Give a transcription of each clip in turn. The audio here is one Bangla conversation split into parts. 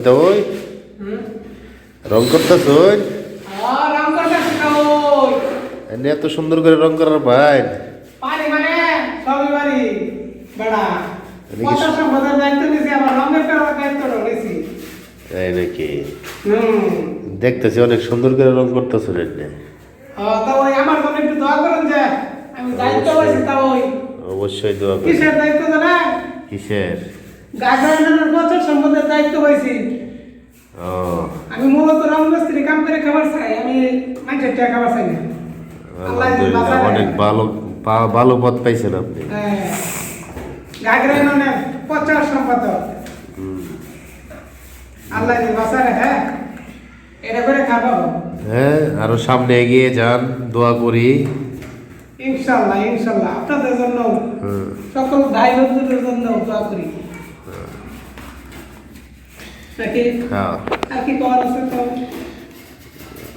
তো রং করতেছ ওই এত সুন্দর করে রং করার ভাই মানে? তাই নাকি? দেখতেছি অনেক সুন্দর করে রং করতেছ এনে। আহ, তা ওই আমার জন্য একটু দোয়া করুন যে আমি দায়িত্ব পাইছি তা ওই অবশ্যই দোয়া কিসের? কিসের বছর সম্পদের দায়িত্ব ও। আমি মূলত রং কাম করে খাবার চাই আমি মানুষের টাকা খাবার চাই না। অনেক ভালো ভালো পথ পাইছেন আপনি। হ্যাঁ। গাগরাই মানে পচার সম্পাদক আল্লাহ হ্যাঁ? এটা করে খাব হ্যাঁ আরও সামনে এগিয়ে যান দোয়া করি। ইনশাল্লাহ ইনশাল্লাহ। আপনাদের জন্য সকল ভাই বন্ধুদের জন্য দোয়া করি। হ্যাঁ। আর কি আছে তো?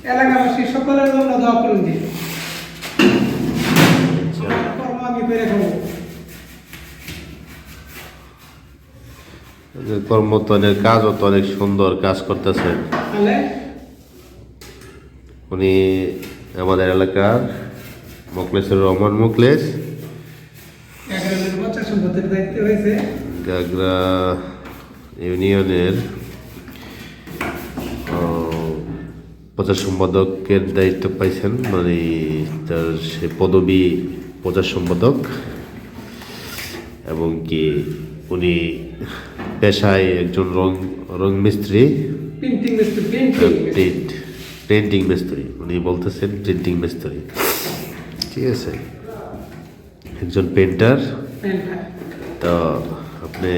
এলাকাবাসী সকলের জন্য দোয়া করুন যে কর্ম আমি করে খাব। কর্ম তো অনেক কাজও তো অনেক সুন্দর কাজ করতেছেন উনি আমাদের এলাকার মোকলেসের রহমান মুকলেশ গাগরা ইউনিয়নের প্রচার সম্পাদকের দায়িত্ব পাইছেন মানে তার সে পদবি প্রচার সম্পাদক। এবং কি উনি পেশায় একজন রং রং মিস্ত্রি। প্রিন্টিং প্রিন্ট প্রিন্টিং মিস্ত্রি। উনি বলতেছেন প্রিন্টিং মিস্ত্রি। ঠিক আছে? একজন পেন্টার তো আপনি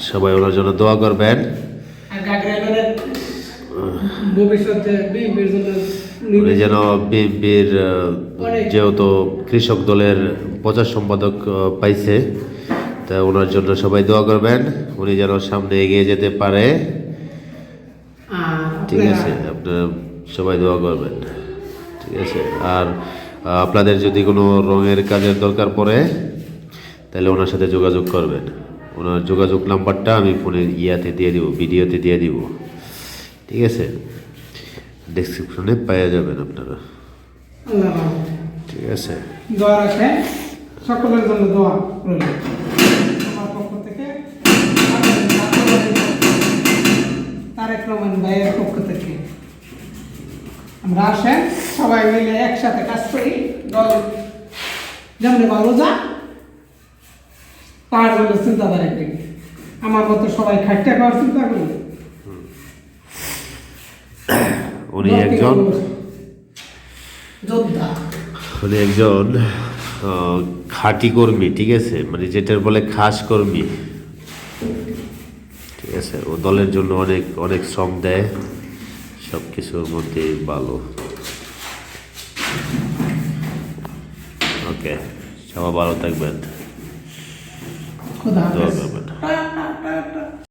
সবাই ওনার জন্য দোয়া করবেন। ভবিষ্যতে বিএনপির জন্য উনি যেন বিএনপির যেহেতু কৃষক দলের প্রচার সম্পাদক পাইছে তা ওনার জন্য সবাই দোয়া করবেন উনি যেন সামনে এগিয়ে যেতে পারে। ঠিক আছে আপনারা সবাই দোয়া করবেন। ঠিক আছে আর আপনাদের যদি কোনো রঙের কাজের দরকার পড়ে তাহলে ওনার সাথে যোগাযোগ করবেন। ওনার যোগাযোগ নাম্বারটা আমি ফোনে ইয়াতে দিয়ে দিব ভিডিওতে দিয়ে দিব। ঠিক আছে? ডেসক্রিপশনে পেয়ে যাবেন আপনারা। ঠিক আছে? দোয়া রাখেন। সকলের জন্য দোয়া রইল। তারেক রহমান ভাইয়ের পক্ষ থেকে আমরা আসেন, সবাই মিলে একসাথে কাজ করি। দল যেমন ভালো যা, তার জন্য চিন্তাধারা করি। আমার মতো সবাই খাটতে খাওয়ার চিন্তা করি। উনি একজন উনি একজন খাঁটি কর্মী ঠিক আছে? মানে যেটার বলে খাস কর্মী। ঠিক আছে? ও দলের জন্য অনেক অনেক শ্রম দেয়। সব কিছুর মধ্যে ভালো। ওকে সবাই ভালো থাকবেন। দোয়া করবেন।